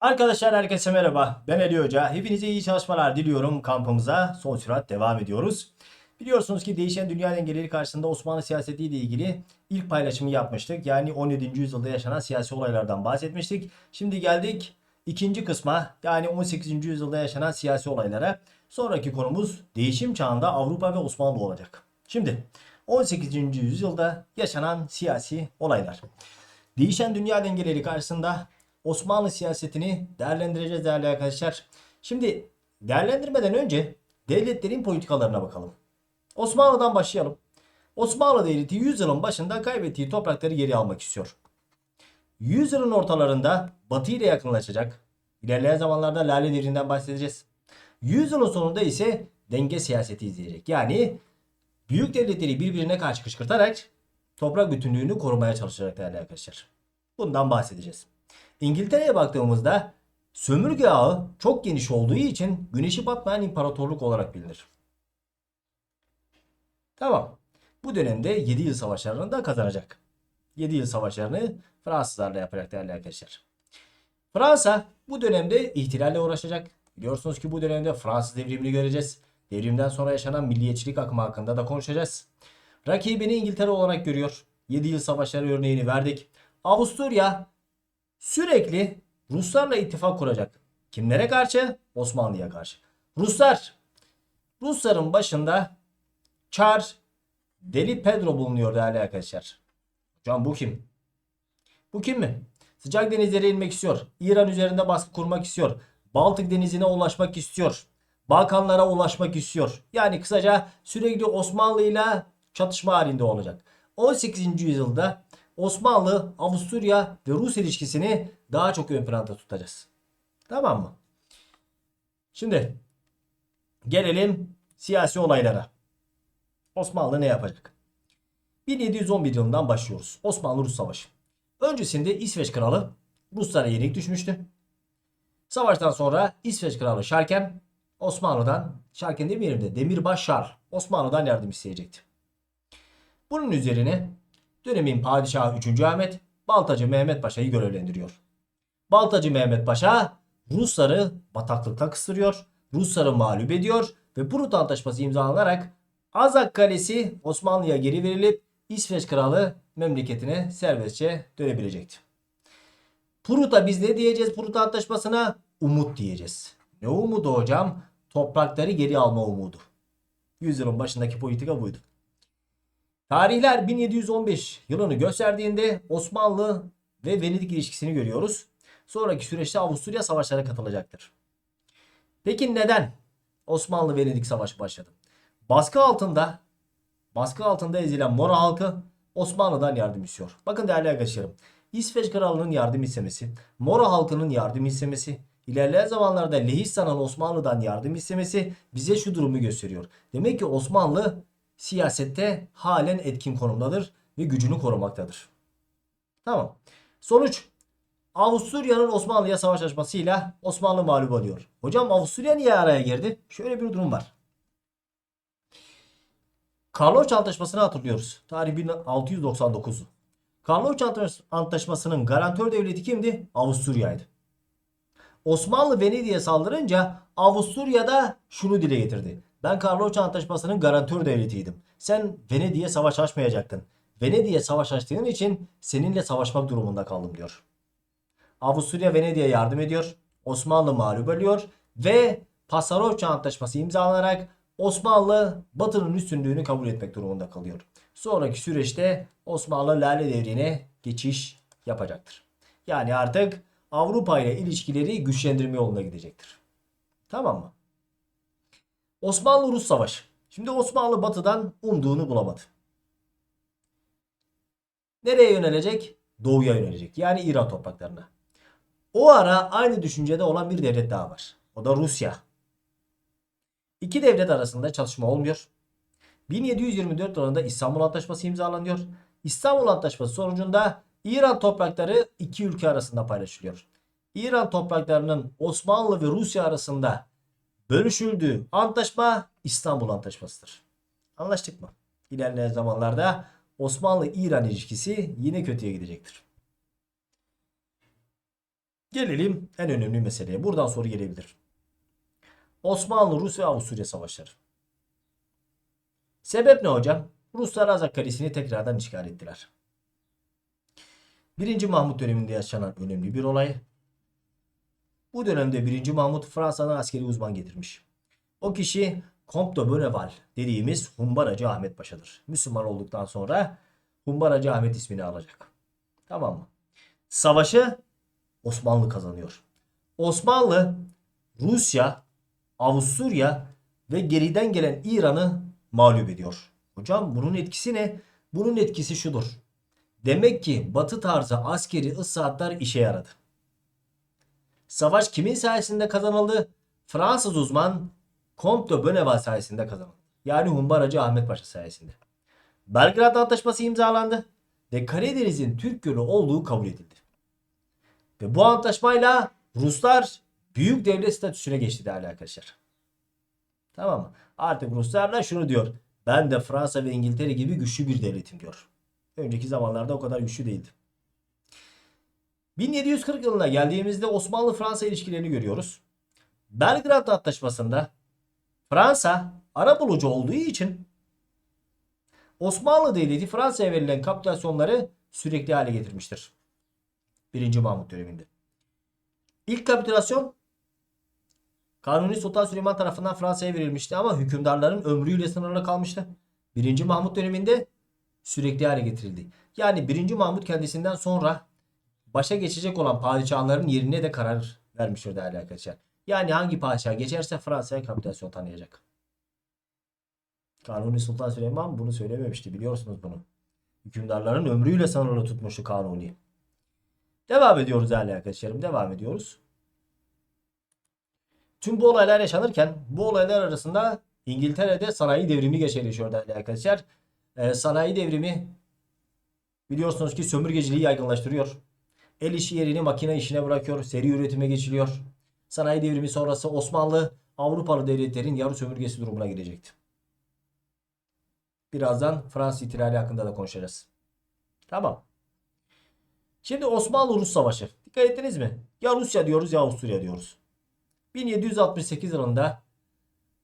Arkadaşlar herkese merhaba. Ben Ali Hoca. Hepinize iyi çalışmalar diliyorum. Kampımıza son sürat devam ediyoruz. Biliyorsunuz ki değişen dünya dengeleri karşısında Osmanlı siyaseti ile ilgili ilk paylaşımı yapmıştık. Yani 17. yüzyılda yaşanan siyasi olaylardan bahsetmiştik. Şimdi geldik ikinci kısma yani 18. yüzyılda yaşanan siyasi olaylara. Sonraki konumuz değişim çağında Avrupa ve Osmanlı olacak. Şimdi 18. yüzyılda yaşanan siyasi olaylar. Değişen dünya dengeleri karşısında Osmanlı siyasetini değerlendireceğiz değerli arkadaşlar. Şimdi değerlendirmeden önce devletlerin politikalarına bakalım. Osmanlı'dan başlayalım. Osmanlı Devleti 100 yılın başında kaybettiği toprakları geri almak istiyor. 100 yılın ortalarında Batı ile yakınlaşacak. İlerleyen zamanlarda Lale Devri'nden bahsedeceğiz. 100 yılın sonunda ise denge siyaseti izleyecek. Yani büyük devletleri birbirine karşı kışkırtarak toprak bütünlüğünü korumaya çalışacak değerli arkadaşlar. Bundan bahsedeceğiz. İngiltere'ye baktığımızda sömürge ağı çok geniş olduğu için güneşi batmayan imparatorluk olarak bilinir. Tamam. Bu dönemde 7 yıl savaşlarını da kazanacak. 7 yıl savaşlarını Fransızlarla yapacak değerli arkadaşlar. Fransa bu dönemde ihtilalle uğraşacak. Biliyorsunuz ki bu dönemde Fransız devrimini göreceğiz. Devrimden sonra yaşanan milliyetçilik akımı hakkında da konuşacağız. Rakibini İngiltere olarak görüyor. 7 yıl savaşları örneğini verdik. Avusturya sürekli Ruslarla ittifak kuracak. Kimlere karşı? Osmanlı'ya karşı. Ruslar. Rusların başında Çar Deli Pedro bulunuyor değerli arkadaşlar. Hocam bu kim? Bu kim mi? Sıcak denizlere inmek istiyor. İran üzerinde baskı kurmak istiyor. Baltık denizine ulaşmak istiyor. Balkanlara ulaşmak istiyor. Yani kısaca sürekli Osmanlı ile çatışma halinde olacak. 18. yüzyılda Osmanlı, Avusturya ve Rus ilişkisini daha çok ön planda tutacağız. Tamam mı? Şimdi gelelim siyasi olaylara. Osmanlı ne yapacak? 1711 yılından başlıyoruz. Osmanlı-Rus Savaşı. Öncesinde İsveç Kralı Ruslara yenik düşmüştü. Savaştan sonra İsveç Kralı Şarken Osmanlı'dan, Şarken demeyelim de Demirbaş Şar Osmanlı'dan yardım isteyecekti. Bunun üzerine dönemin padişahı 3. Ahmet Baltacı Mehmet Paşa'yı görevlendiriyor. Baltacı Mehmet Paşa Rusları bataklıkta kıstırıyor. Rusları mağlup ediyor ve Prut Antlaşması imzalanarak Azak Kalesi Osmanlı'ya geri verilip İsveç Kralı memleketine serbestçe dönebilecekti. Prut'a biz ne diyeceğiz Prut Antlaşması'na? Umut diyeceğiz. Ne umudu hocam? Toprakları geri alma umudu. Yüzyılın başındaki politika buydu. Tarihler 1715 yılını gösterdiğinde Osmanlı ve Venedik ilişkisini görüyoruz. Sonraki süreçte Avusturya savaşlara katılacaktır. Peki neden Osmanlı-Venedik savaşı başladı? Baskı altında baskı altında ezilen Mora halkı Osmanlı'dan yardım istiyor. Bakın değerli arkadaşlarım. İsveç kralının yardım istemesi, Mora halkının yardım istemesi, ilerleyen zamanlarda Lehistan'ın Osmanlı'dan yardım istemesi bize şu durumu gösteriyor. Demek ki Osmanlı siyasette halen etkin konumdadır ve gücünü korumaktadır. Tamam. Sonuç Avusturya'nın Osmanlı'ya savaş açmasıyla Osmanlı mağlup oluyor. Hocam Avusturya niye araya girdi? Şöyle bir durum var. Karloç Antlaşması'nı hatırlıyoruz. Tarih 1699. Karloç Antlaşması'nın garantör devleti kimdi? Avusturya'ydı. Osmanlı Venedik'e saldırınca Avusturya da şunu dile getirdi. Ben Karloç Antlaşması'nın garantör devletiydim. Sen Venedik'e savaş açmayacaktın. Venedik'e savaş açtığın için seninle savaşmak durumunda kaldım diyor. Avusturya Venedik'e yardım ediyor. Osmanlı mağlup oluyor ve Pasarofça Antlaşması imzalanarak Osmanlı Batı'nın üstünlüğünü kabul etmek durumunda kalıyor. Sonraki süreçte Osmanlı Lale Devri'ne geçiş yapacaktır. Yani artık Avrupa ile ilişkileri güçlendirme yoluna gidecektir. Tamam mı? Osmanlı-Rus Savaşı. Şimdi Osmanlı batıdan umduğunu bulamadı. Nereye yönelecek? Doğuya yönelecek. Yani İran topraklarına. O ara aynı düşüncede olan bir devlet daha var. O da Rusya. İki devlet arasında çatışma olmuyor. 1724 yılında İstanbul Antlaşması imzalanıyor. İstanbul Antlaşması sonucunda İran toprakları iki ülke arasında paylaşılıyor. İran topraklarının Osmanlı ve Rusya arasında bölüşüldüğü antlaşma İstanbul Antlaşması'dır. Anlaştık mı? İlerleyen zamanlarda Osmanlı-İran ilişkisi yine kötüye gidecektir. Gelelim en önemli meseleye. Buradan soru gelebilir. Osmanlı, Rus ve Avusturya savaşları. Sebep ne hocam? Ruslar Azak Kalesi'ni tekrardan işgal ettiler. 1. Mahmut döneminde yaşanan önemli bir olay. Bu dönemde 1. Mahmut Fransa'dan askeri uzman getirmiş. O kişi Comte de Bonneval dediğimiz Humbaracı Ahmet Paşa'dır. Müslüman olduktan sonra Humbaracı Ahmet ismini alacak. Tamam mı? Savaşı Osmanlı kazanıyor. Osmanlı, Rusya, Avusturya ve geriden gelen İran'ı mağlup ediyor. Hocam bunun etkisi ne? Bunun etkisi şudur. Demek ki batı tarzı askeri ıslahatlar işe yaradı. Savaş kimin sayesinde kazanıldı? Fransız uzman Comte de Bonneval sayesinde kazanıldı. Yani Humbaracı Ahmet Paşa sayesinde. Belgrad Antlaşması imzalandı ve Karadeniz'in Türk Gölü olduğu kabul edildi. Ve bu antlaşmayla Ruslar büyük devlet statüsüne geçti değerli arkadaşlar. Tamam mı? Artık Ruslarla şunu diyor. Ben de Fransa ve İngiltere gibi güçlü bir devletim diyor. Önceki zamanlarda o kadar güçlü değildi. 1740 yılına geldiğimizde Osmanlı-Fransa ilişkilerini görüyoruz. Belgrad Antlaşması'nda Fransa arabulucu olduğu için Osmanlı Devleti Fransa'ya verilen kapitülasyonları sürekli hale getirmiştir. 1. Mahmut döneminde. İlk kapitülasyon Kanuni Sultan Süleyman tarafından Fransa'ya verilmişti ama hükümdarların ömrüyle sınırlı kalmıştı. 1. Mahmut döneminde sürekli hale getirildi. Yani 1. Mahmut kendisinden sonra başa geçecek olan padişahların yerine de karar vermiştir değerli arkadaşlar. Yani hangi padişah geçerse Fransa'ya kapitülasyon tanıyacak. Kanuni Sultan Süleyman bunu söylememişti biliyorsunuz bunu. Hükümdarların ömrüyle sınırlı tutmuştu Kanuni. Devam ediyoruz değerli arkadaşlarım. Devam ediyoruz. Tüm bu olaylar yaşanırken bu olaylar arasında İngiltere'de sanayi devrimi gerçekleşiyor değerli arkadaşlar. Ee, sanayi devrimi biliyorsunuz ki sömürgeciliği yaygınlaştırıyor. El işi yerini makine işine bırakıyor. Seri üretime geçiliyor. Sanayi devrimi sonrası Osmanlı Avrupalı devletlerin yarı sömürgesi durumuna girecekti. Birazdan Fransız ihtilali hakkında da konuşacağız. Tamam. Şimdi Osmanlı-Rus Savaşı. Dikkat ettiniz mi? Ya Rusya diyoruz ya Avusturya diyoruz. 1768 yılında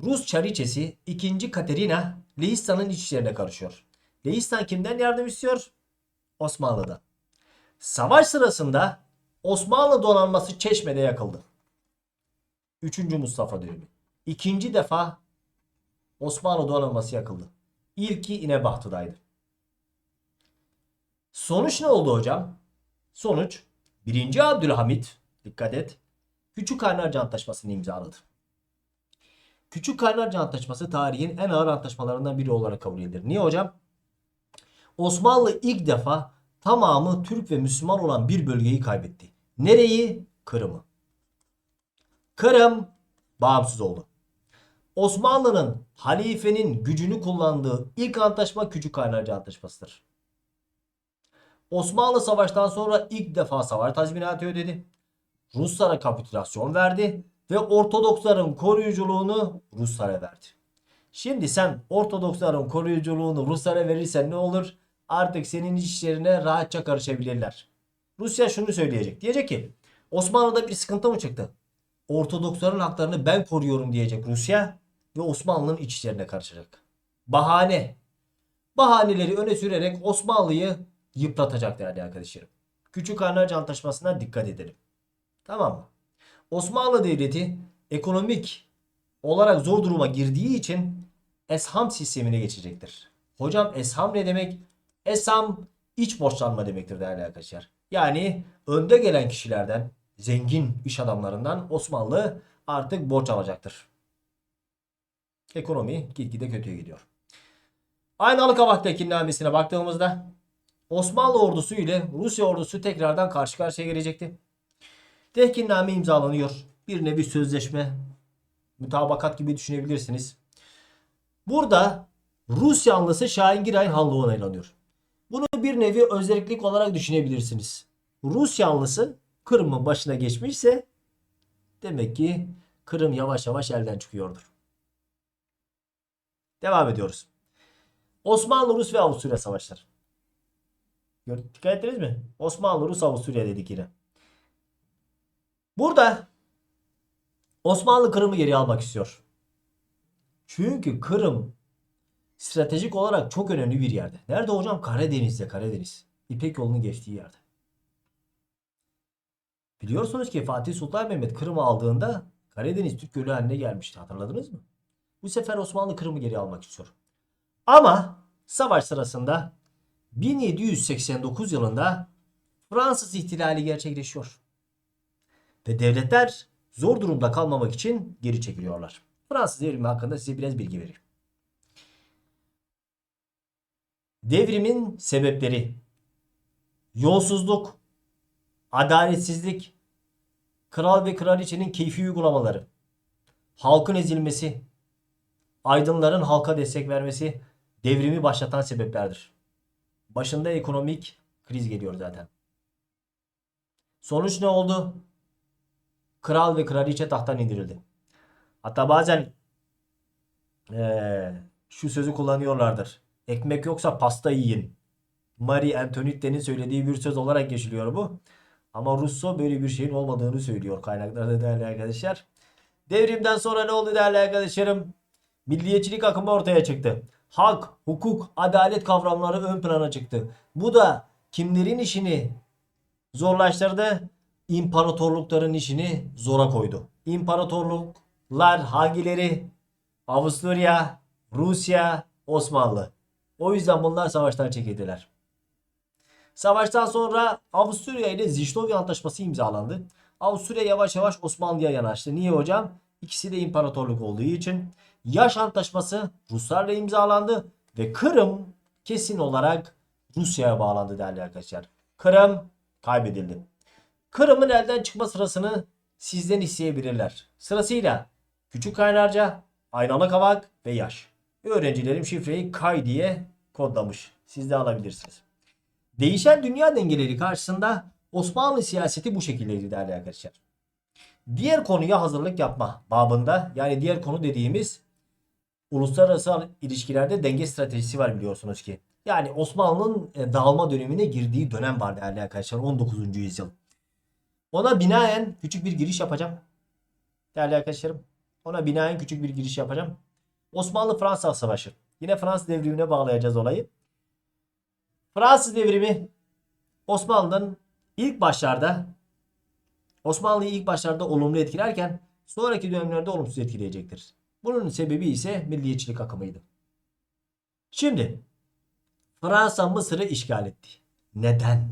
Rus çariçesi 2. Katerina Leistan'ın iç işlerine karışıyor. Leistan kimden yardım istiyor? Osmanlı'dan. Savaş sırasında Osmanlı donanması Çeşme'de yakıldı. 3. Mustafa dönemi. İkinci defa Osmanlı donanması yakıldı. İlki İnebahtı'daydı. Sonuç ne oldu hocam? Sonuç 1. Abdülhamit dikkat et Küçük Kaynarca Antlaşması'nı imzaladı. Küçük Kaynarca Antlaşması tarihin en ağır antlaşmalarından biri olarak kabul edilir. Niye hocam? Osmanlı ilk defa tamamı Türk ve Müslüman olan bir bölgeyi kaybetti. Nereyi? Kırım'ı. Kırım bağımsız oldu. Osmanlı'nın halifenin gücünü kullandığı ilk antlaşma Küçük Kaynarca Antlaşması'dır. Osmanlı savaştan sonra ilk defa savaş tazminatı ödedi. Ruslara kapitülasyon verdi ve Ortodoksların koruyuculuğunu Ruslara verdi. Şimdi sen Ortodoksların koruyuculuğunu Ruslara verirsen ne olur? Artık senin iç işlerine rahatça karışabilirler. Rusya şunu söyleyecek. Diyecek ki Osmanlı'da bir sıkıntı mı çıktı? Ortodoksların haklarını ben koruyorum diyecek Rusya ve Osmanlı'nın iç işlerine karışacak. Bahane. Bahaneleri öne sürerek Osmanlı'yı yıpratacak değerli arkadaşlarım. Küçük Karnarca Antlaşması'na dikkat edelim. Tamam mı? Osmanlı Devleti ekonomik olarak zor duruma girdiği için esham sistemine geçecektir. Hocam esham ne demek? Esham iç borçlanma demektir değerli arkadaşlar. Yani önde gelen kişilerden, zengin iş adamlarından Osmanlı artık borç alacaktır. Ekonomi gitgide kötüye gidiyor. Aynalı Kabak tekinnamesine baktığımızda Osmanlı ordusu ile Rusya ordusu tekrardan karşı karşıya gelecekti. Tehkinname imzalanıyor. Bir nevi sözleşme, mutabakat gibi düşünebilirsiniz. Burada Rus yanlısı Şahin Giray Hanlığı onaylanıyor. Bir nevi özellik olarak düşünebilirsiniz. Rus yanlısı Kırım'ın başına geçmişse demek ki Kırım yavaş yavaş elden çıkıyordur. Devam ediyoruz. Osmanlı, Rus ve Avusturya savaşları. Dikkat ettiniz mi? Osmanlı, Rus, Avusturya dedik yine. Burada Osmanlı Kırım'ı geri almak istiyor. Çünkü Kırım stratejik olarak çok önemli bir yerde. Nerede hocam? Karadeniz'de, Karadeniz. İpek yolunun geçtiği yerde. Biliyorsunuz ki Fatih Sultan Mehmet Kırım'ı aldığında Karadeniz Türk Gölü haline gelmişti. Hatırladınız mı? Bu sefer Osmanlı Kırım'ı geri almak istiyor. Ama savaş sırasında 1789 yılında Fransız ihtilali gerçekleşiyor. Ve devletler zor durumda kalmamak için geri çekiliyorlar. Fransız devrimi hakkında size biraz bilgi vereyim. Devrimin sebepleri yolsuzluk, adaletsizlik, kral ve kraliçenin keyfi uygulamaları, halkın ezilmesi, aydınların halka destek vermesi devrimi başlatan sebeplerdir. Başında ekonomik kriz geliyor zaten. Sonuç ne oldu? Kral ve kraliçe tahttan indirildi. Hatta bazen eee, şu sözü kullanıyorlardır. Ekmek yoksa pasta yiyin. Marie Antoinette'nin söylediği bir söz olarak geçiliyor bu. Ama Rousseau böyle bir şeyin olmadığını söylüyor kaynaklarda değerli arkadaşlar. Devrimden sonra ne oldu değerli arkadaşlarım? Milliyetçilik akımı ortaya çıktı. Hak, hukuk, adalet kavramları ön plana çıktı. Bu da kimlerin işini zorlaştırdı? İmparatorlukların işini zora koydu. İmparatorluklar hangileri? Avusturya, Rusya, Osmanlı. O yüzden bunlar savaştan çekildiler. Savaştan sonra Avusturya ile Zişnovya Antlaşması imzalandı. Avusturya yavaş yavaş Osmanlı'ya yanaştı. Niye hocam? İkisi de imparatorluk olduğu için. Yaş Antlaşması Ruslarla imzalandı ve Kırım kesin olarak Rusya'ya bağlandı değerli arkadaşlar. Kırım kaybedildi. Kırım'ın elden çıkma sırasını sizden isteyebilirler. Sırasıyla Küçük Kaynarca, Aynalı Kavak ve Yaş. Öğrencilerim şifreyi Kay diye kodlamış. Siz de alabilirsiniz. Değişen dünya dengeleri karşısında Osmanlı siyaseti bu şekildeydi değerli arkadaşlar. Diğer konuya hazırlık yapma babında yani diğer konu dediğimiz uluslararası ilişkilerde denge stratejisi var biliyorsunuz ki. Yani Osmanlı'nın e, dağılma dönemine girdiği dönem var değerli arkadaşlar 19. yüzyıl. Ona binaen küçük bir giriş yapacağım. Değerli arkadaşlarım ona binaen küçük bir giriş yapacağım. Osmanlı-Fransa Savaşı. Yine Fransız devrimine bağlayacağız olayı. Fransız devrimi Osmanlı'nın ilk başlarda Osmanlı'yı ilk başlarda olumlu etkilerken sonraki dönemlerde olumsuz etkileyecektir. Bunun sebebi ise milliyetçilik akımıydı. Şimdi Fransa Mısır'ı işgal etti. Neden?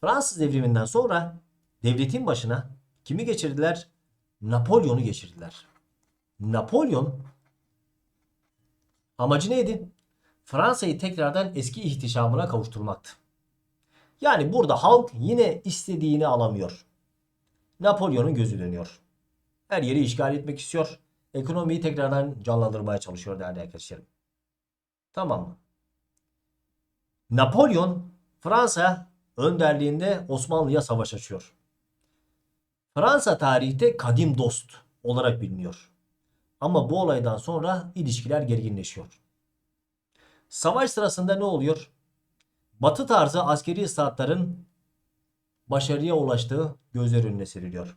Fransız devriminden sonra devletin başına kimi geçirdiler? Napolyon'u geçirdiler. Napolyon amacı neydi? Fransa'yı tekrardan eski ihtişamına kavuşturmaktı. Yani burada halk yine istediğini alamıyor. Napolyon'un gözü dönüyor. Her yeri işgal etmek istiyor. Ekonomiyi tekrardan canlandırmaya çalışıyor değerli arkadaşlarım. Tamam mı? Napolyon Fransa önderliğinde Osmanlı'ya savaş açıyor. Fransa tarihte kadim dost olarak biliniyor. Ama bu olaydan sonra ilişkiler gerginleşiyor. Savaş sırasında ne oluyor? Batı tarzı askeri ıslahatların başarıya ulaştığı gözler önüne seriliyor.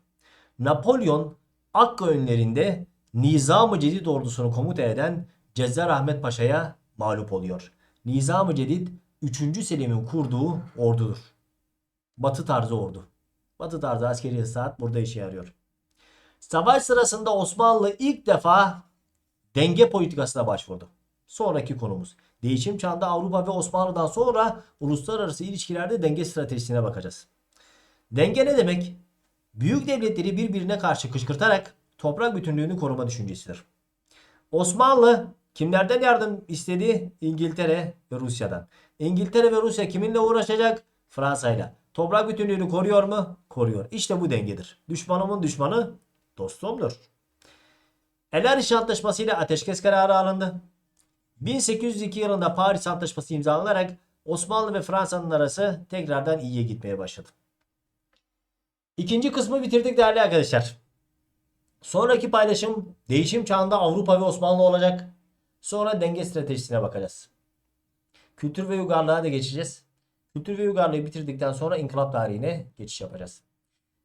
Napolyon Akka önlerinde Nizam-ı Cedid ordusunu komuta eden Cezzar Ahmet Paşa'ya mağlup oluyor. Nizam-ı Cedid 3. Selim'in kurduğu ordudur. Batı tarzı ordu. Batı tarzı askeri ıslahat burada işe yarıyor. Savaş sırasında Osmanlı ilk defa denge politikasına başvurdu. Sonraki konumuz. Değişim çağında Avrupa ve Osmanlı'dan sonra uluslararası ilişkilerde denge stratejisine bakacağız. Denge ne demek? Büyük devletleri birbirine karşı kışkırtarak toprak bütünlüğünü koruma düşüncesidir. Osmanlı kimlerden yardım istedi? İngiltere ve Rusya'dan. İngiltere ve Rusya kiminle uğraşacak? Fransa'yla. Toprak bütünlüğünü koruyor mu? Koruyor. İşte bu dengedir. Düşmanımın düşmanı dostumdur. El Ariş Antlaşması ile ateşkes kararı alındı. 1802 yılında Paris Antlaşması imzalanarak Osmanlı ve Fransa'nın arası tekrardan iyiye gitmeye başladı. İkinci kısmı bitirdik değerli arkadaşlar. Sonraki paylaşım değişim çağında Avrupa ve Osmanlı olacak. Sonra denge stratejisine bakacağız. Kültür ve uygarlığa da geçeceğiz. Kültür ve uygarlığı bitirdikten sonra inkılap tarihine geçiş yapacağız.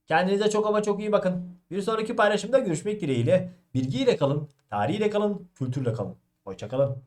Kendinize çok ama çok iyi bakın. Bir sonraki paylaşımda görüşmek dileğiyle. Bilgiyle kalın, tarihiyle kalın, kültürle kalın. Hoşçakalın.